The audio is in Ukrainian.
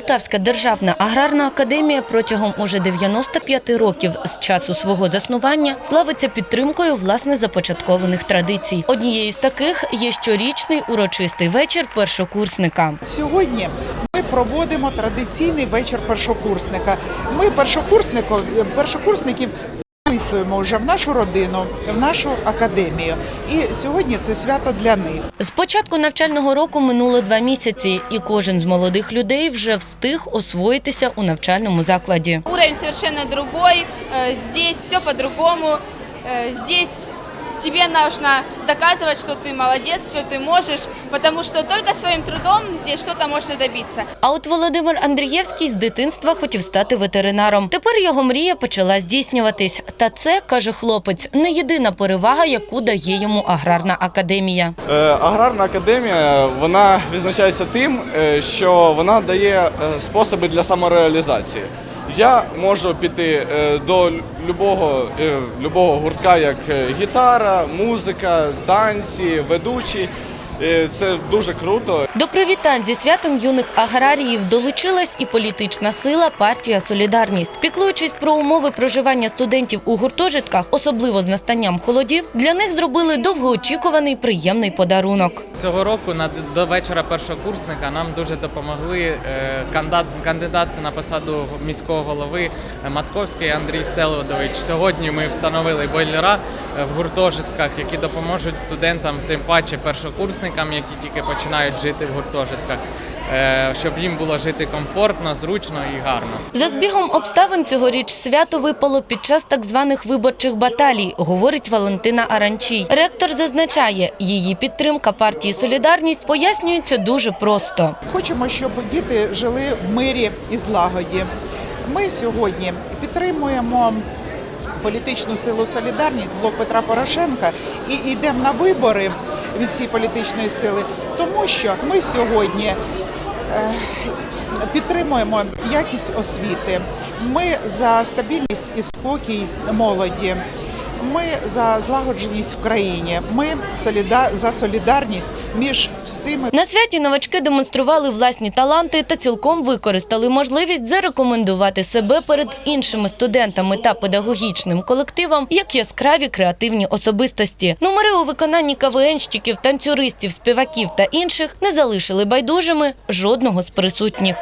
Полтавська державна аграрна академія протягом уже 95 років з часу свого заснування славиться підтримкою власне започаткованих традицій. Однією з таких є щорічний урочистий вечір першокурсника. Сьогодні ми проводимо традиційний вечір першокурсника. Ми першокурсників, першокурсників вписуємо вже в нашу родину, в нашу академію. І сьогодні це свято для них. З початку навчального року минуло два місяці, і кожен з молодих людей вже встиг освоїтися у навчальному закладі. Уровень совершенно другой, э, здесь все по-другому, э, здесь тебе нужно доказывать, что ты молодец, что ты можешь, потому что только своим трудом здесь что-то можно добиться. А от Володимир Андрієвський з дитинства хотів стати ветеринаром. Тепер його мрія почала здійснюватись. Та це, каже хлопець, не єдина перевага, яку дає йому аграрна академія. Е, Аграрна академія вона відзначається тим, е, що вона дає е, способи для самореалізації. Я можу піти е, до любого, е, любого гуртка, як е, гітара, музика, танці, ведучі. Це дуже круто. До привітань зі святом юних аграріїв долучилась і політична сила партія Солідарність. Піклуючись про умови проживання студентів у гуртожитках, особливо з настанням холодів, для них зробили довгоочікуваний приємний подарунок. Цього року на до вечора першокурсника нам дуже допомогли е, кандидат, кандидат на посаду міського голови Матковський Андрій Всеволодович. Сьогодні ми встановили бойлера е, в гуртожитках, які допоможуть студентам, тим паче першокурсникам, які тільки починають жити в гуртожитках, е, щоб їм було жити комфортно, зручно і гарно. За збігом обставин цьогоріч свято випало під час так званих виборчих баталій, говорить Валентина Аранчій. Ректор зазначає, її підтримка партії Солідарність пояснюється дуже просто. Хочемо, щоб діти жили в мирі і злагоді. Ми сьогодні підтримуємо політичну силу Солідарність, блок Петра Порошенка, і йдемо на вибори від цієї політичної сили, тому що ми сьогодні. е, Підтримуємо якість освіти. Ми за стабільність і спокій молоді. Ми за злагодженість в країні. Ми за солідарність між всіми На святі новачки демонстрували власні таланти та цілком використали можливість зарекомендувати себе перед іншими студентами та педагогічним колективом як яскраві креативні особистості. Номери у виконанні КВНщиків, танцюристів, співаків та інших не залишили байдужими жодного з присутніх.